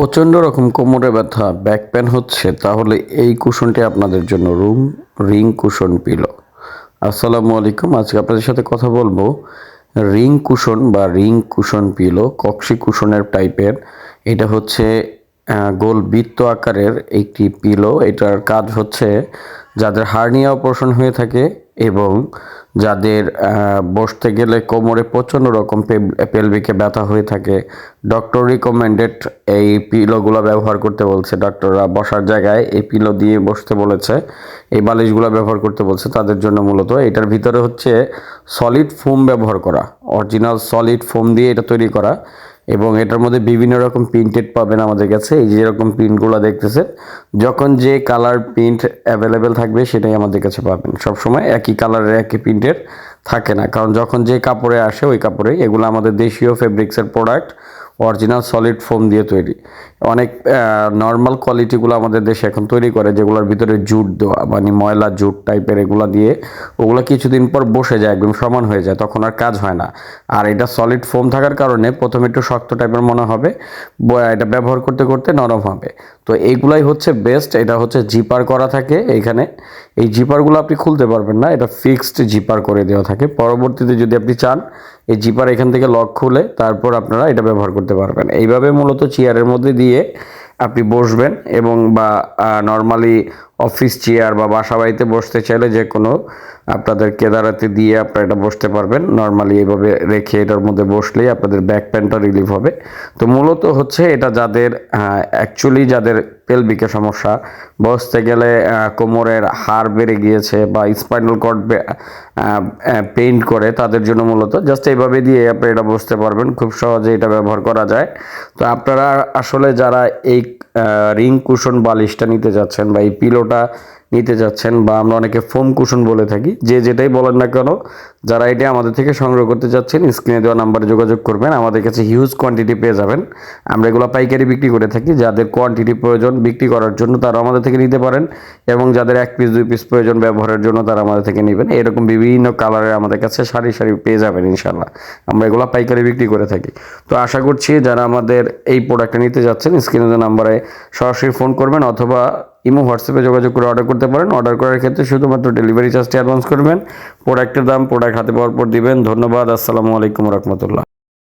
প্রচণ্ড রকম কোমরে ব্যথা ব্যাক পেন হচ্ছে, তাহলে এই কুশনটি আপনাদের জন্য রুম রিং কুশন পিলো আসসালামু আলাইকুম, আজকে আপনাদের সাথে কথা বলব রিং কুশন বা রিং কুশন পিলো কক্সি কুশনের টাইপের এটা হচ্ছে গোল বৃত্ত আকারের একটি পিলো এটার কাজ হচ্ছে যাদের হার্নিয়া অপারেশন হয়ে থাকে এবং যাদের বসতে গেলে কোমরে প্রচণ্ড রকম পেলভিকে ব্যথা হয়ে থাকে ডক্টর রিকমেন্ডেড এই পিলোগুলো ব্যবহার করতে বলছে। ডক্টররা বসার জায়গায় এই পিলো দিয়ে বসতে বলেছে, এই বালিশগুলো ব্যবহার করতে বলছে তাদের জন্য মূলত। এটার ভিতরে হচ্ছে সলিড ফোম ব্যবহার করা অরিজিনাল সলিড ফোম দিয়ে এটা তৈরি করা। এবং এটার মধ্যে বিভিন্ন রকম প্রিন্টেড পাবেন আমাদের কাছে। এই যেরকম প্রিন্টগুলো দেখতেছেন, যখন যে কালার প্রিন্ট অ্যাভেলেবেল থাকবে, সেটাই আমাদের কাছে পাবেন। সবসময় একই কালারের একই প্রিন্টের থাকে না। কারণ যখন যে কাপড়ে আসে, ওই কাপড়ে এগুলো আমাদের দেশীয় ফেব্রিক্সের প্রোডাক্ট অরিজিনাল সলিড ফোম দিয়ে তৈরি। অনেক নর্মাল কোয়ালিটিগুলো আমাদের দেশে এখন তৈরি করে, যেগুলোর ভিতরে জুট দেওয়া মানে ময়লা জুট টাইপের এগুলো দিয়ে, ওগুলো কিছুদিন পর বসে যায়, একদম সমান হয়ে যায়, তখন আর কাজ হয় না। আর এটা সলিড ফোম থাকার কারণে প্রথমে একটু শক্ত টাইপের মনে হবে এটা ব্যবহার করতে করতে নরম হবে। তো এইগুলাই হচ্ছে বেস্ট এটা হচ্ছে জিপার করা থাকে এইখানে। এই জিপারগুলো আপনি খুলতে পারবেন না, এটা ফিক্সড জিপার করে দেওয়া থাকে। পরবর্তীতে যদি আপনি চান, এই জিপার এখান থেকে লক খুলে, তারপর আপনারা এটা ব্যবহার করতে পারবেন। এইভাবে মূলত চেয়ারের মধ্যে দিয়ে আপনি বসবেন এবং বা নর্মালি অফিস চেয়ার বা বাসা বাড়িতে বসতে চাইলে যে কোনো আপনাদের কেদারাতে দিয়ে আপনারা এটা বসতে পারবেন। নর্মালি এইভাবে রেখে এটার মধ্যে বসলেই আপনাদের ব্যাক পেনটা রিলিফ হবে। তো মূলত হচ্ছে এটা যাদের অ্যাকচুয়ালি যাদের পেলভিকের সমস্যা, বসতে গেলে কোমরের হাড় বেড়ে গিয়েছে বা স্পাইনাল কর্ড পেইন্ট করে, তাদের জন্য মূলত জাস্ট এইভাবে দিয়ে আপনি এটা বসতে পারবেন। খুব সহজে এটা ব্যবহার করা যায়। তো আপনারা আসলে যারা এই রিং কুশন বালিশটা নিতে যাচ্ছেন বা এই পিলোটা নিতে যাচ্ছেন বা আমরা অনেকে ফোম কুশন বলে থাকি, যে যেটাই বলেন না কেন, যারা এটা আমাদের থেকে সংগ্রহ করতে যাচ্ছেন, স্ক্রিনে দেওয়া নাম্বারে যোগাযোগ করবেন, আমাদের কাছে হিউজ কোয়ান্টিটি পেয়ে যাবেন। আমরা এগুলো পাইকারি বিক্রি করে থাকি, যাদের কোয়ান্টিটি প্রয়োজন বিক্রি করার জন্য তারা আমাদের থেকে নিতে পারেন, এবং যাদের এক পিস দুই পিস প্রয়োজন ব্যবহারের জন্য তারা আমাদের থেকে নেবেন। এরকম বিভিন্ন কালারের আমাদের কাছে সারি সারি পেয়ে যাবেন ইনশাল্লাহ আমরা এগুলো পাইকারি বিক্রি করে থাকি। তো আশা করছি যারা আমাদের এই প্রোডাক্টটা নিতে যাচ্ছেন, স্ক্রিনে দেওয়া নাম্বারে সরাসরি ফোন করবেন, অথবা ইমো, হোয়াটসঅ্যাপে যোগাযোগ করে অর্ডার করতে পারেন। অর্ডার করার ক্ষেত্রে শুধুমাত্র ডেলিভারি চার্জটি অ্যাডভান্স করবেন। প্রোডাক্টের দাম প্রোডাক্ট হাতে পাওয়ার পর দিবেন। ধন্যবাদ। আসসালামু আলাইকুম রহমতুল্লাহ।